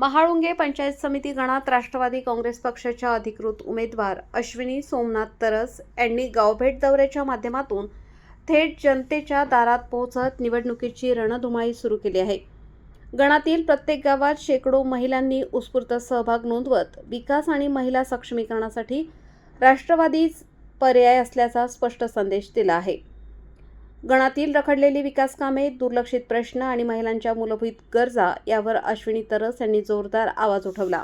महाळुंगे पंचायत समिती गणात राष्ट्रवादी काँग्रेस पक्षाच्या अधिकृत उमेदवार अश्विनी सोमनाथ तरस यांनी गावभेट दौऱ्याच्या माध्यमातून थेट जनतेच्या दारात पोहोचत निवडणुकीची रणधुमाळी सुरू केली आहे. गणातील प्रत्येक गावात शेकडो महिलांनी उत्स्फूर्त सहभाग नोंदवत विकास आणि महिला सक्षमीकरणासाठी राष्ट्रवादीच पर्याय असल्याचा स्पष्ट संदेश दिला आहे. गणातील रखडलेली विकास कामे दुर्लक्षित प्रश्न आणि महिलांच्या मूलभूत गरजा यावर अश्विनी तरस यांनी जोरदार आवाज उठवला.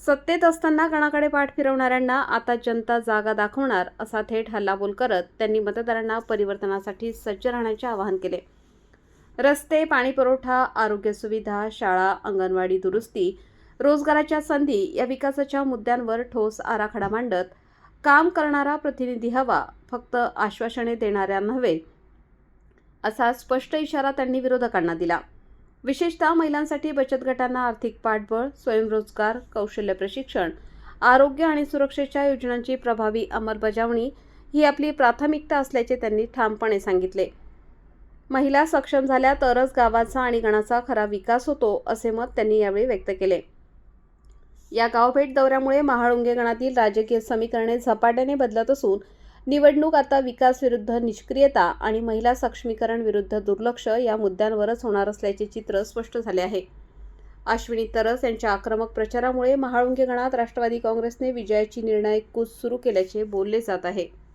सत्तेत असताना गणाकडे पाठ फिरवणाऱ्यांना आता जनता जागा दाखवणार असा थेट हल्लाबोल करत त्यांनी मतदारांना परिवर्तनासाठी सज्ज राहण्याचे आवाहन केले. रस्ते पाणीपुरवठा आरोग्य सुविधा शाळा अंगणवाडी दुरुस्ती रोजगाराच्या संधी या विकासाच्या मुद्द्यांवर ठोस आराखडा मांडत काम करणारा प्रतिनिधी हवा फक्त आश्वासने देणाऱ्या नव्हे असा स्पष्ट इशारा त्यांनी विरोधकांना दिला. विशेषतः महिलांसाठी बचत गटांना आर्थिक पाठबळ स्वयंरोजगार कौशल्य प्रशिक्षण आरोग्य आणि सुरक्षेच्या योजनांची प्रभावी अंमलबजावणी ही आपली प्राथमिकता असल्याचे त्यांनी ठामपणे सांगितले. महिला सक्षम झाल्या तरच गावाचा आणि गणाचा खरा विकास होतो असे मत त्यांनी यावेळी व्यक्त केले. या गावभेट दौऱ्यामुळे महाळुंगे गणातील राजकीय समीकरणे झपाट्याने बदलत असून निवडणूक आता विकास विरुद्ध निष्क्रियता आणि महिला सक्षमीकरण विरुद्ध दुर्लक्ष या मुद्द्यांवरच होणार असल्याचे चित्र स्पष्ट झाले आहे. अश्विनी तरस यांच्या आक्रमक प्रचारामुळे महाळुंगे गणात राष्ट्रवादी काँग्रेसने विजयाची निर्णायक कूच सुरू केल्याचे बोलले जात आहे.